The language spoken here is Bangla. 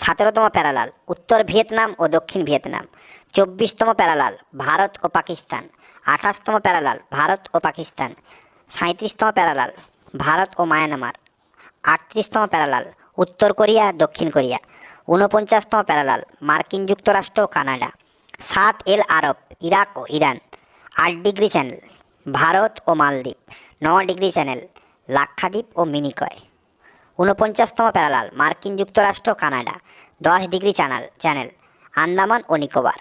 সতেরোতম প্যারালাল, উত্তর ভিয়েতনাম ও দক্ষিণ ভিয়েতনাম, চব্বিশতম প্যারালাল, ভারত ও পাকিস্তান, আঠাশতম প্যারালাল, ভারত ও পাকিস্তান সাঁত্রিশতম প্যারালাল, ভারত ও মায়ানমার, আটত্রিশতম প্যারালাল, উত্তর কোরিয়া, দক্ষিণ কোরিয়া, ঊনপঞ্চাশতম প্যারালাল, মার্কিন যুক্তরাষ্ট্র ও কানাডা, সাত এল আরব, ইরাক ও ইরান, আট ডিগ্রি চ্যানেল, ভারত ও মালদ্বীপ, ন ডিগ্রি চ্যানেল, লাক্ষাদ্বীপ ও মিনিকয়। ঊনপঞ্চাশতম প্যারালাল মার্কিন যুক্তরাষ্ট্র কানাডা দশ ডিগ্রি চ্যানেল চ্যানেল আন্দামান ও নিকোবর।